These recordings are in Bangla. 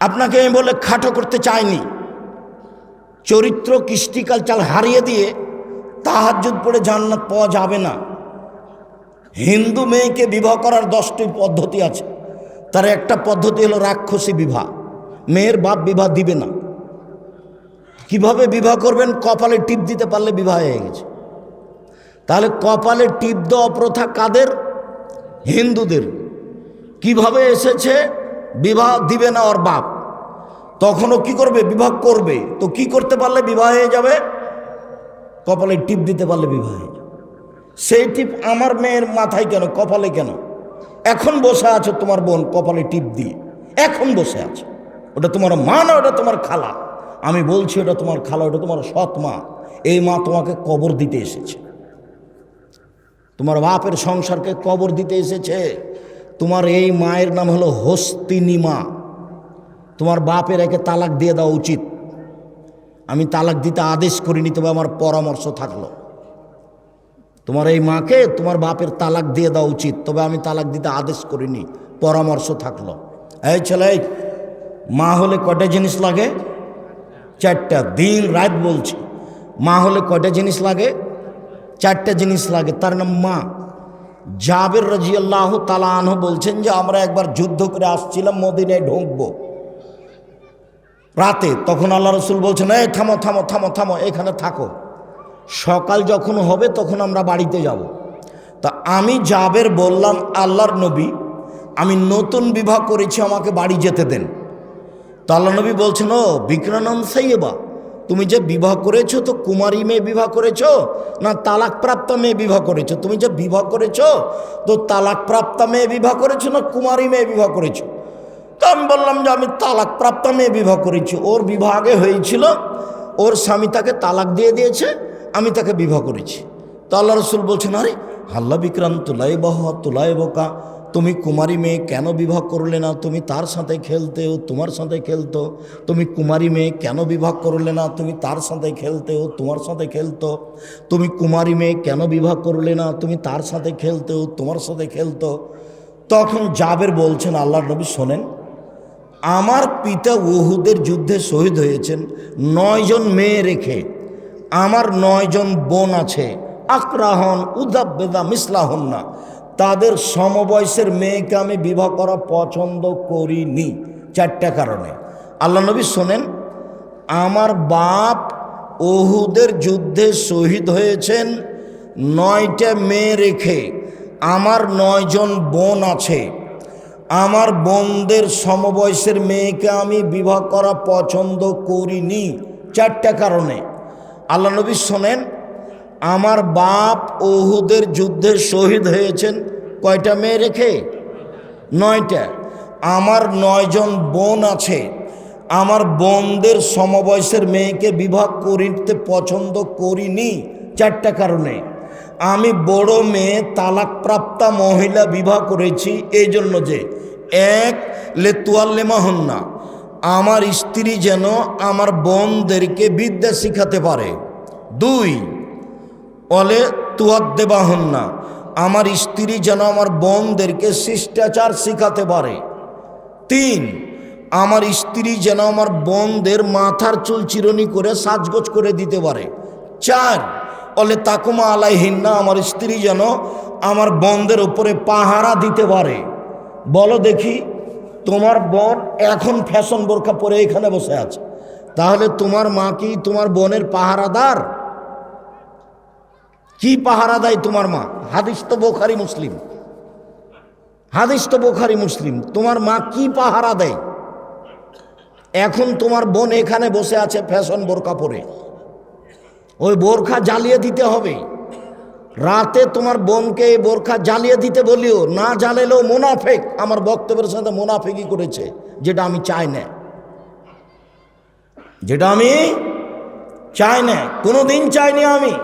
আপনাকে আমি বলে খাটো করতে চাইনি। চরিত্র, কৃষ্টি কালচার হারিয়ে দিয়ে তাহাজুদ পড়ে জান্নাত পাওয়া যাবে না। হিন্দু মেয়েকে বিবাহ করার দশটি পদ্ধতি আছে। তার একটা পদ্ধতি হলো রাক্ষসী বিবাহ। মেয়ের বাপ বিবাহ দিবে না। কীভাবে বিবাহ করবেন? কপালে টিপ দিতে পারলে বিবাহ হয়ে গেছে। তাহলে কপালে টিপ দেওয়া প্রথা কাদের? হিন্দুদের। কীভাবে এসেছে? বিবাহ দিবে না ওর বাপ। তখনও কি করবে? বিবাহ করবে। তো কি করতে পারলে বিবাহ হয়ে যাবে? কপালে টিপ দিতে পারলে বিবাহ হয়ে যাবে। সেই টিপ আমার মেয়ের মাথায় কেন? কপালে কেন? এখন বসে আছো তোমার বোন কপালে টিপ দিয়ে। এখন বসে আছে। ওটা তোমার মা না, ওটা তোমার খালা? আমি বলছি ওটা তোমার খালা, ওটা তোমার সৎ মা। এই মা তোমাকে কবর দিতে এসেছে। তোমার বাপের সংসারকে কবর দিতে এসেছে। তোমার এই মায়ের নাম হলো হস্তিনী মা তোমার বাপের একে তালাক দিয়ে দেওয়া উচিত। আমি তালাক দিতে আদেশ করিনি, তবে আমার পরামর্শ থাকল। তোমার এই মাকে তোমার বাপের তালাক দিয়ে দেওয়া উচিত, তবে আমি তালাক দিতে আদেশ করিনি, পরামর্শ থাকল। এই ছেলে, মা হলে কটা জিনিস লাগে? চারটা, দিন রাত বলছি। মা হলে কটা জিনিস লাগে? চারটা জিনিস লাগে, তার নাম মা। জাবের রাজিয়াল্লাহ তালাহ বলছেন যে, আমরা একবার যুদ্ধ করে আসছিলাম, মদিনায় ঢুকবো। রাতে তখন আল্লাহ রসুল বলছেন, এই থামো থামো থামো থামো, এখানে থাকো। সকাল যখন হবে, তখন আমরা বাড়িতে যাব। তা আমি জাবের বললাম, আল্লাহর নবী, আমি নতুন বিবাহ করেছি, আমাকে বাড়ি যেতে দেন। তো আল্লাহ নবী বলছেন, ও বিক্রানন্দ সাইয়েবা তুমি যে বিবাহ করেছ তো কুমারী মেয়ে বিবাহ করেছ না তালাকপ্রাপ্ত মেয়ে বিবাহ করেছ? তুমি যে বিবাহ করেছ তো তালাকপ্রাপ্ত মেয়ে বিবাহ করেছ না কুমারী মেয়ে বিবাহ করেছ? তো আমি বললাম যে আমি তালাকপ্রাপ্ত মেয়ে বিবাহ করেছি। ওর বিবাহ আগে হয়েছিল, ওর স্বামী তাকে তালাক দিয়ে দিয়েছে, আমি তাকে বিবাহ করেছি। তো আল্লাহ রসুল বলছেন, আরে, হাল্লা বিক্রাম তুলাই বহ তুলাই বোকা তুমি কুমারী মেয়ে কেন বিবাহ করলে না? তুমি তার সাথে খেলতে ও তোমার সাথে খেলতো। তুমি কুমারী মেয়ে কেন বিবাহ করলে না? তুমি তার সাথে খেলতে ও তোমার সাথে খেলতো। তুমি কুমারী মেয়ে কেন বিবাহ করলে না? তুমি তার সাথে খেলতে ও তোমার সাথে খেলতো। তখন জাবের বলছেন আল্লাহ নবী শোনেন, আমার পিতা উহুদের যুদ্ধে শহীদ হয়েছেন নয়জন মেয়ে রেখে আমার নয়জন বোন আছে। আকরাহন, উদাব্বেদা মিসলাহন না তাদের সমবয়সের মেয়েকে আমি বিবাহ করা পছন্দ করিনি চারটা কারণে। আল্লাহ নবী শোনেন, আমার বাপ ওহুদের যুদ্ধে শহীদ হয়েছেন, নয়টা মেয়ে রেখে আমার নয়জন বোন আছে। আমার বোনদের সমবয়সের মেয়েকে আমি বিবাহ করা পছন্দ করিনি চারটা কারণে। আল্লাহ নবী শোনেন আমার বাপ ওহুদের যুদ্ধে শহীদ হয়েছেন। কয়টা মেয়ে রেখে? নয়টা। আমার নয়জন বোন আছে। আমার বোনদের সমবয়সের মেয়েকে বিবাহ করিতে পছন্দ করিনি চারটা কারণে। আমি বড় মেয়ে, তালাকপ্রাপ্তা মহিলা বিবাহ করেছি এই জন্য যে, এক লে তুয়াল্লেমা হন না। আমার স্ত্রী যেন আমার বোনদেরকে বিদ্যা শিখাতে পারে। দুই অলে তুয়াদ্দেবা হন না আমার স্ত্রী যেন আমার বোনদেরকে শিষ্টাচার শিখাতে পারে। তিন, আমার স্ত্রী যেন আমার বোনদের মাথার চুল চিরনি করে সাজগোজ করে দিতে পারে। চার, অলে তাকুমা আলাইহিন্না, আমার স্ত্রী যেন আমার বোনদের উপরে পাহারা দিতে পারে। বলো দেখি, তোমার বোন এখন ফ্যাশন বোরখা পরে এখানে বসে আছে। তাহলে তোমার মা কি তোমার বোনের পাহারাদার? কি পাহারা দেয় তোমার মা? হাদিস তো বোখারি মুসলিম। হাদিস তো বোখারি মুসলিম। তোমার মা কি পাহারা দেয়? এখন তোমার বোন এখানে বসে আছে ফ্যাশন বোরকা পরে। ওই বোরখা জ্বালিয়ে দিতে হবে। রাতে তোমার বোনকে এই বোরখা জ্বালিয়ে দিতে বলিও, না জ্বালেলেও মোনাফেক। আমার বক্তব্যের সাথে মোনাফেকই করেছে, যেটা আমি চাই না। যেটা আমি চাই না, কোনোদিন চাইনি আমি।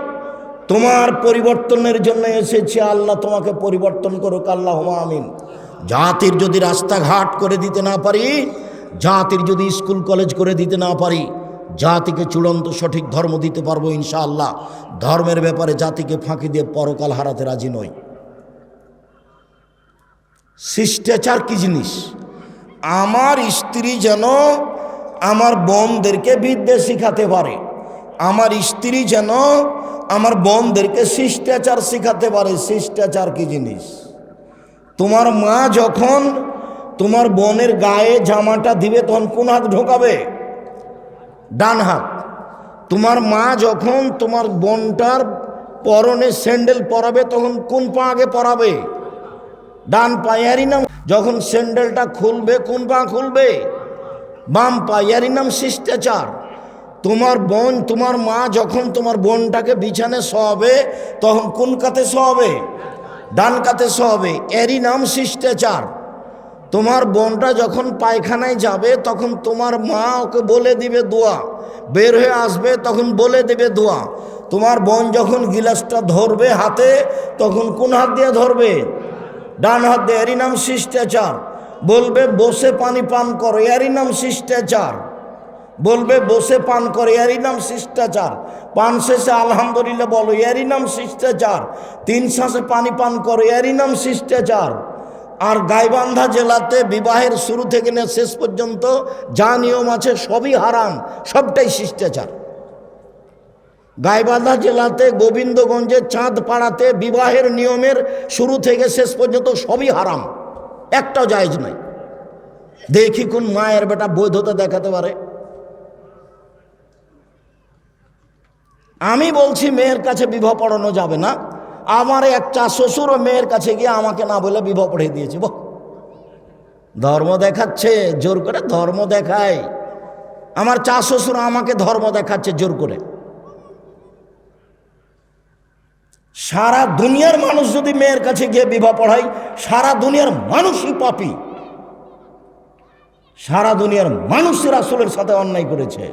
তোমার পরিবর্তনের জন্য এসেছি, আল্লাহ তোমাকে পরিবর্তন করুক আল্লাহ আমিন। জাতির যদি রাস্তাঘাট করে দিতে না পারি, জাতির যদি স্কুল, কলেজ করে দিতে না পারি, জাতিকে চূড়ান্ত সঠিক ধর্ম দিতে পারব ইনশাআল্লাহ। ধর্মের ব্যাপারে জাতিকে ফাঁকি দিয়ে পরকাল হারাতে রাজি নই। শিষ্টাচার কি জিনিস? আমার স্ত্রী যেন আমার বোনদেরকে বিদ্যে শিখাতে পারে, আমার স্ত্রী যেন আমার বোনদেরকে শিষ্টাচার শিখাতে পারে। শিষ্টাচার কি জিনিস? তোমার মা যখন তোমার বোনের গায়ে জামাটা দিবে, তখন কোন হাত ঢোকাবে? ডান হাত। তোমার মা যখন তোমার বোনটার পরনে স্যান্ডেল পরাবে, তখন কোন পা আগে পরাবে? ডান পায়ারই নাম যখন স্যান্ডেলটা খুলবে, কোন পা খুলবে? বাম পায়ারই নাম শিষ্টাচার। তোমার বোন, তোমার মা যখন তোমার বোনটাকে বিছানে শোয়াবে, তখন কোন কাতে শোয়াবে? ডান কাতে শোয়াবে। এরই নাম শিষ্টাচার। তোমার বোনটা যখন পায়খানায় যাবে, তখন তোমার মা ওকে বলে দিবে দোয়া। বের হয়ে আসবে, তখন বলে দেবে দোয়া। তোমার বোন যখন গিলাসটা ধরবে হাতে, তখন কোন হাত দিয়ে ধরবে? ডান হাত দিয়ে। এরই নাম শিষ্টাচার। বলবে, বসে পানি পান করো। এরই নাম শিষ্টাচার। বলবে, বসে পান করে, এরই নাম শিষ্টাচার। পান শেষে আলহামদুলিল্লাহ বলো, এরই নাম শিষ্টাচার। তিন শ্বাসে পানি পান করো, এরই নাম শিষ্টাচার। আর গাইবান্ধা জেলাতে বিবাহের শুরু থেকে নিয়ে শেষ পর্যন্ত যা নিয়ম আছে সবই হারাম, সবটাই শিষ্টাচার। গাইবান্ধা জেলাতে গোবিন্দগঞ্জে চাঁদ পাড়াতে বিবাহের নিয়মের শুরু থেকে শেষ পর্যন্ত সবই হারাম, একটাও জায়জ নাই। দেখি কোন মায়ের বেটা বৈধতা দেখাতে পারে। আমি বলছি, মেয়ের কাছে বিবাহ পড়ানো যাবে না। আমার একটা শ্বশুরও মেয়ের কাছে গিয়ে আমাকে না বলে বিবাহ পড়িয়ে দিয়েছে। বহ, ধর্ম দেখাচ্ছে, জোর করে ধর্ম দেখায়। আমার চা শ্বশুর আমাকে ধর্ম দেখাচ্ছে, জোর করে। সারা দুনিয়ার মানুষ যদি মেয়ের কাছে গিয়ে বিবাহ পড়ায়, সারা দুনিয়ার মানুষই পাপি। সারা দুনিয়ার মানুষের আসলের সাথে অন্যায় করেছে।